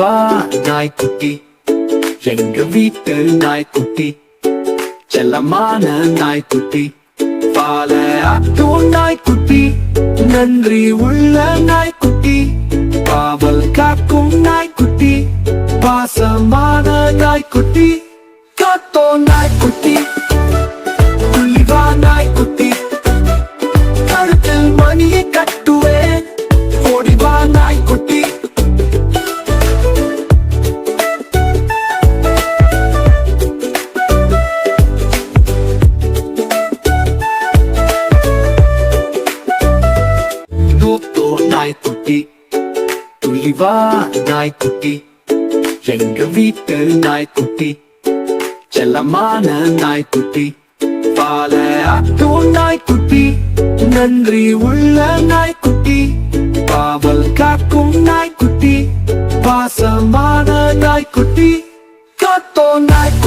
வா நாய்க்குட்டி. எங்க வீட்டு நாய்க்குட்டி. செல்லமான நாய்க்குட்டி. பால ஆட்டும் நாய்க்குட்டி. நன்றி உள்ள நாய்க்குட்டி. காவல் காக்கும் நாய்க்குட்டி. பாசமான நாய்க்குட்டி. காத்தோ நாய்க்குட்டி வா நாய்க்குட்டி. எங்க வீட்டு நாய்க்குட்டி. செல்லமான நாய்க்குட்டி. பால ஆட்டும் நாய்க்குட்டி. நன்றி உள்ள நாய்க்குட்டி. காவல் காக்கும் நாய்க்குட்டி. பாசமான நாய்க்குட்டி. காத்தோ நாய்க்குட்டி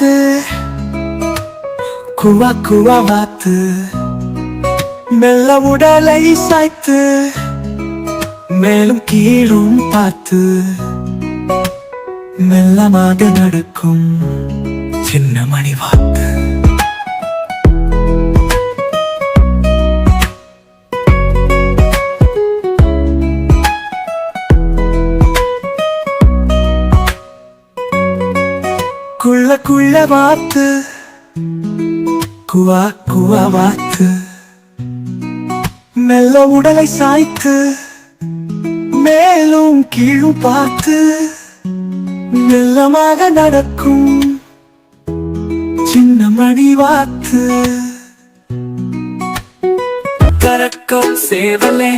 வாத்து குவா குவா வாத்து மெல்ல உடலை சாய்த்து மேலும் கீழும் பார்த்து மெல்லமாக நடக்கும் சின்ன மணி வாத்து. குள்ள வாத்து. குவா குவா வாத்து. மெல்ல உடலை சாய்த்து. மேலும் கீழும் பார்த்து. மெல்லமாக நடக்கும். சின்ன மணி வாத்து. கரக்கம் சேவலே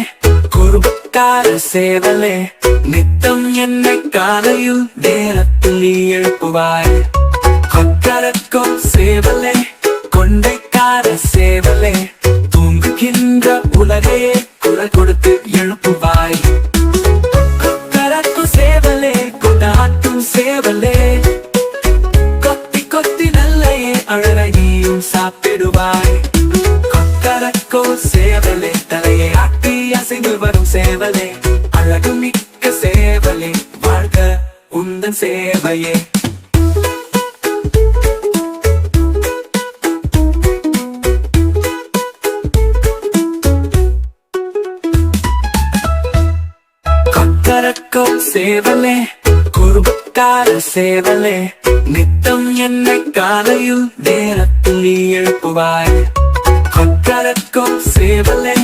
குறுக்கார சேவலே. நித்தம் என்னை காலையில் நேரத்தில் நீ எழுப்புவாய். கொக்கரக்கம் சேவலே கொண்டைக்கார சேவலே தூங்குகின்ற உலகையே குரல் கொடுத்து எழுப்புவாய். கொக்கரக்கும் சேவலே கொண்டாட்டும் சேவலே. கொத்தி கொத்தி நல்லையே அழகையும் சாப்பிடுவாய். கொக்கரக்கோ சேவலே தலையை ஆட்டி அசைந்து வரும் சேவலே. அழகு மிக்க சேவலே வாழ்க உந்தன் சேவையே. சேவலே குறுபக்கார சேவலே நித்தம் என்னை காலையில் நேரத்தில் நீ எழுப்புவாய். கொற்றரக்கும் சேவலே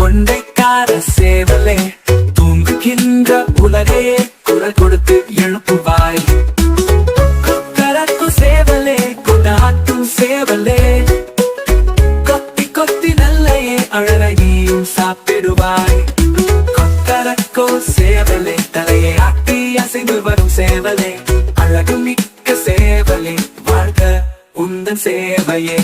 கொண்டைக்கார சேவலே தூங்குகின்ற உலகையே குரல் கொடுத்து எழுப்புவாய். உந்தன் சேவையே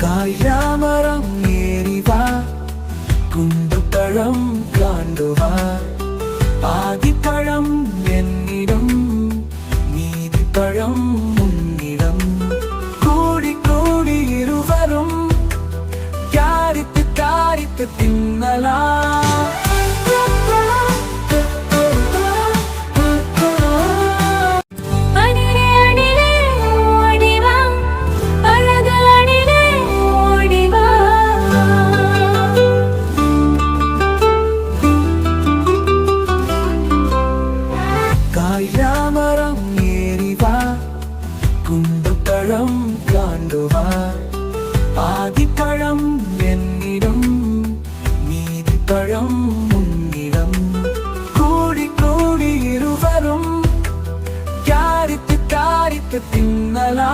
காயாமரம் ஏறிவா குண்டு பழம் காண்டுவா ஆதிப்பழம் என்னிடம் நீதி பழம் உன்னிடம். கூடி கூடி இருவரும் யாரித்து தாரித்து தின்னலாம். பழம் உன்னிடம் கூடி கூடி இருவரும் யாரித்து தாரித்து தின்னலா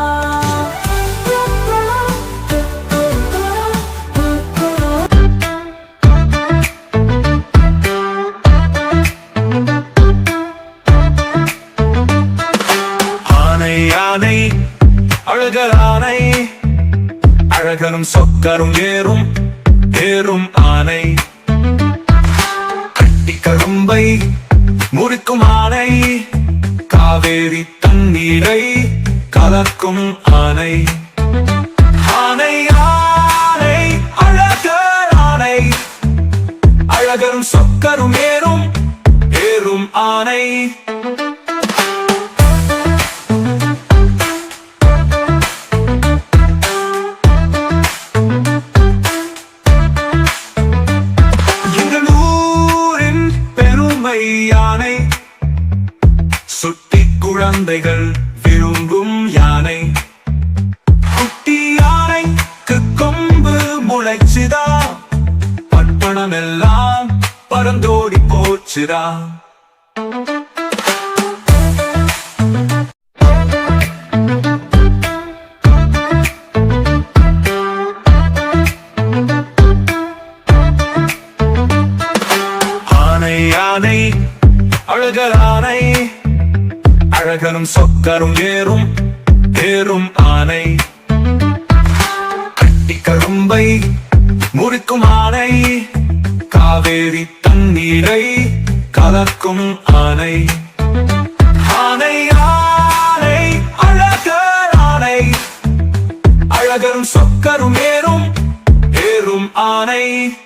யானை அழகர் ஆனை. அழகரும் சொக்கரும் ஏறும் ஏறும் ஆனை. காவேரி தண்ணீரை கலக்கும் ஆனை. ஆனை ஆனை அழகர் ஆனை. அழகரும் சொக்கருமே குழந்தைகள் விரும்பும் யானை. குட்டி யானைக்கு கொம்பு முளைச்சுதா? பட்டணம் எல்லாம் பறந்தோடி போச்சுதா? அழகரும் சொக்கரும் ஏறும் ஏறும் ஆனை. கட்டி கரும்பை முறிக்கும் ஆனை காவேரி தண்ணீரை கலக்கும் ஆனை. ஆனை ஆனை அழகர் ஆனை. அழகரும் சொக்கரும் ஏறும் ஏறும் ஆனை.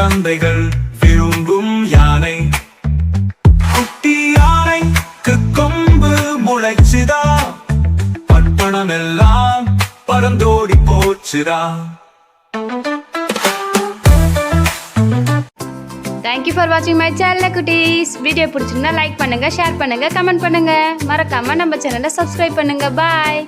குழந்தைகள் விரும்பும் யானை. குட்டி யானைக்கு கொம்பு முளைச்சுதா? பட்டணம் எல்லாம் பறந்தோடி போச்சுதா? தேங்க்யூ ஃபார் வாட்சிங் மை சேனல் குட்டீஸ் வீடியோ பிடிச்சிருந்தா லைக் பண்ணுங்க ஷேர் பண்ணுங்க கமெண்ட் பண்ணுங்க. மறக்காம நம்ம சேனலை சப்ஸ்கிரைப் பண்ணுங்க. பாய்